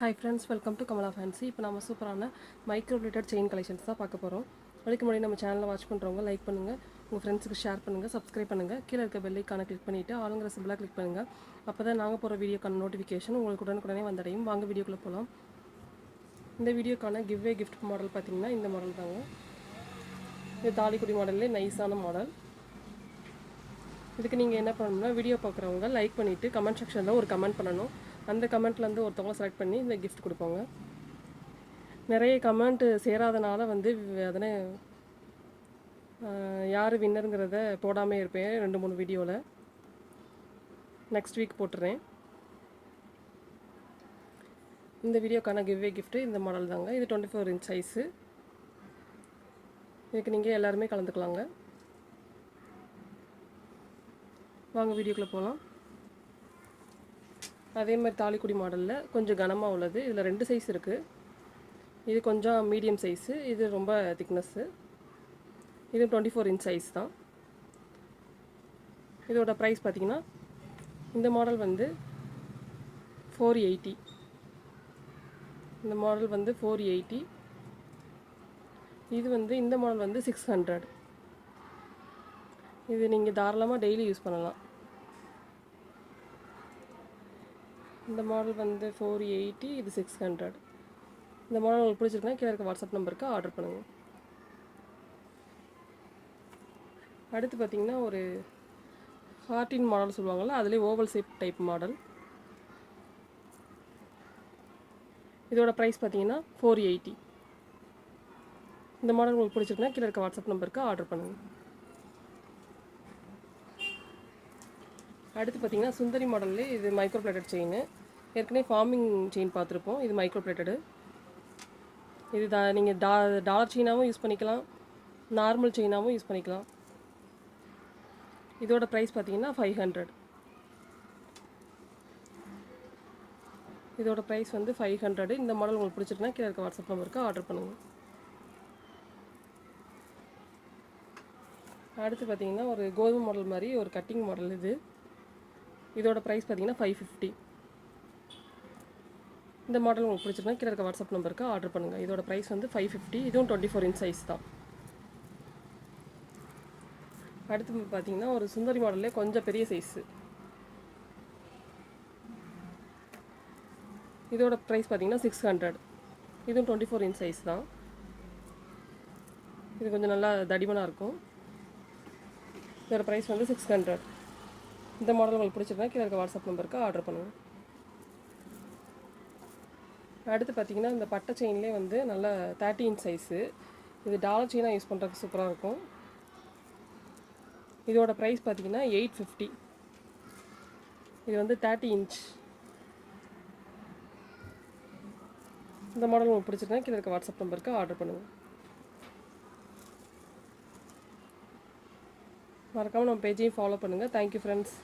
Hi friends welcome to Kamala fancy இப்போ நம்ம சூப்பரான மைக்ரோ ரிலேட்டட் செயின் கலெக்ஷன்ஸ் தான் பார்க்க போகிறோம் அதுக்கு முன்னாடி நம்ம சேனலை வாட்ச் பண்ணுறவங்க லைக் பண்ணுங்கள் உங்கள் ஃப்ரெண்ட்ஸுக்கு ஷேர் பண்ணுங்கள் சப்ஸ்கிரைப் பண்ணுங்கள் கீழே இருக்க பெல்லைக்கான கிளிக் பண்ணிவிட்டு ஆளுங்கிற சிம்பிளாக கிளிக் பண்ணுங்கள் அப்போ தான் நாங்கள் போகிற வீடியோக்கான நோட்டிஃபிகேஷன் உங்களுக்கு உடனுக்குடனே வந்தடையும். வாங்க வீடியோக்குள்ளே போகலாம் இந்த வீடியோக்கான கிவ்வே கிஃப்ட் மாடல் பார்த்தீங்கன்னா இந்த மாடல் தாங்க. இது தாலிக்குடி மாடல்லே நைஸான மாடல் இதுக்கு நீங்கள் என்ன பண்ணணும்னா வீடியோ பார்க்குறவங்க லைக் பண்ணிவிட்டு கமெண்ட் செக்ஷனில் ஒரு கமெண்ட் பண்ணணும். அந்த கமெண்ட்லேருந்து ஒருத்தவங்க செலக்ட் பண்ணி இந்த கிஃப்ட் கொடுப்போங்க. நிறைய கமெண்ட் சேராதனால வந்து அதனை யார் வின்னருங்கிறத போடாமே இருப்பேன் ரெண்டு மூணு வீடியோவில் நெக்ஸ்ட் வீக் போட்டுறேன். இந்த வீடியோக்கான கிவ்வே கிஃப்ட்டு இந்த மாடல் தாங்க. இது டுவெண்ட்டி ஃபோர் இன்ச் சைஸு இதுக்கு நீங்கள் எல்லாருமே கலந்துக்கலாங்க. வாங்க வீடியோக்குள்ளே போகலாம் அதே மாதிரி தாலிக்குடி மாடலில் கொஞ்சம் கனமாக உள்ளது. இதில் ரெண்டு சைஸ் இருக்குது இது கொஞ்சம் மீடியம் சைஸு இது ரொம்ப திக்னஸ்ஸு இது டுவெண்ட்டி ஃபோர் இன்ச் சைஸ் தான். இதோட ப்ரைஸ் பார்த்திங்கன்னா இந்த மாடல் வந்து ஃபோர் எயிட்டி இந்த மாடல் வந்து ஃபோர் எயிட்டி இது வந்து இந்த மாடல் வந்து சிக்ஸ் ஹண்ட்ரட் இது நீங்கள் தாராளமாக டெய்லி யூஸ் பண்ணலாம். இந்த மாடல் வந்து ஃபோர் எயிட்டி இது சிக்ஸ் ஹண்ட்ரட் இந்த மாடல் உங்களுக்கு பிடிச்சிருக்குன்னா கீழே இருக்க வாட்ஸ்அப் நம்பருக்கு ஆர்டர் பண்ணுங்கள் அடுத்து பார்த்தீங்கன்னா ஒரு ஹார்டின் மாடல் சொல்லுவாங்கள்ல அதுலேயே ஓவல் ஷேப் டைப் மாடல் இதோட ப்ரைஸ் பார்த்தீங்கன்னா ஃபோர் எயிட்டி இந்த மாடல் உங்களுக்கு பிடிச்சிருக்குன்னா கீழே இருக்க வாட்ஸ்அப் நம்பருக்கு ஆர்டர் பண்ணுங்கள் அடுத்து பார்த்தீங்கன்னா சுந்தரி மாடல்லே இது மைக்ரோ பிளேட்டட் செயின் ஏற்கனவே ஃபார்மிங் செயின் பார்த்துருப்போம். இது மைக்ரோ பிளேட்டடு இது தா நீங்கள் டா டாலர் செயினாகவும் யூஸ் பண்ணிக்கலாம் நார்மல் செயினாகவும் யூஸ் பண்ணிக்கலாம். இதோட ப்ரைஸ் பார்த்தீங்கன்னா ஃபைவ் ஹண்ட்ரட் இதோட ப்ரைஸ் வந்து ஃபைவ் ஹண்ட்ரடு இந்த மாடல் உங்களுக்கு பிடிச்சிருக்குன்னா கீழே இருக்க வாட்ஸ்அப் நம்பருக்கு ஆர்டர் பண்ணுங்கள் அடுத்து பார்த்தீங்கன்னா ஒரு கோதுமை மாடல் மாதிரி ஒரு கட்டிங் மாடல் இது. இதோட ப்ரைஸ் பார்த்தீங்கன்னா ஃபைவ் ஃபிஃப்டி இந்த மாடல் உங்களுக்கு பிடிச்சிருந்தா கீழே இருக்க வாட்ஸ்அப் நம்பருக்கு ஆர்டர் பண்ணுங்கள் இதோட ப்ரைஸ் வந்து ஃபைவ் ஃபிஃப்டி இதுவும் டுவெண்ட்டி ஃபோர் இன்ச் சைஸ் தான். அடுத்து பார்த்தீங்கன்னா ஒரு சுந்தரி மாடல்லே கொஞ்சம் பெரிய சைஸு இதோட ப்ரைஸ் பார்த்தீங்கன்னா சிக்ஸ் ஹண்ட்ரட் இதுவும் டுவெண்ட்டி ஃபோர் இன்ச் சைஸ் தான். இது கொஞ்சம் நல்லா தடிமனாக இருக்கும். இதோட ப்ரைஸ் வந்து சிக்ஸ் ஹண்ட்ரட் இந்த மாடல் உங்களுக்கு பிடிச்சிருந்தா கீழே இருக்க வாட்ஸ்அப் நம்பருக்கு ஆர்டர் பண்ணுங்கள் அடுத்து பார்த்தீங்கன்னா இந்த பட்டை செயின்லேயே வந்து நல்ல தேர்ட்டி இன்ச் சைஸு இது டாலர் செயினாக யூஸ் பண்ணுறதுக்கு சூப்பராக இருக்கும். இதோட ப்ரைஸ் பார்த்தீங்கன்னா எயிட் ஃபிஃப்டி இது வந்து தேர்ட்டி இன்ச் இந்த மாடல் உங்களுக்கு பிடிச்சிருந்தா கீழே இருக்க வாட்ஸ்அப் நம்பருக்கு ஆர்டர் பண்ணுங்கள் மறக்காமல் நம்ம பேஜையும் ஃபாலோ பண்ணுங்கள் தேங்க்யூ ஃப்ரெண்ட்ஸ்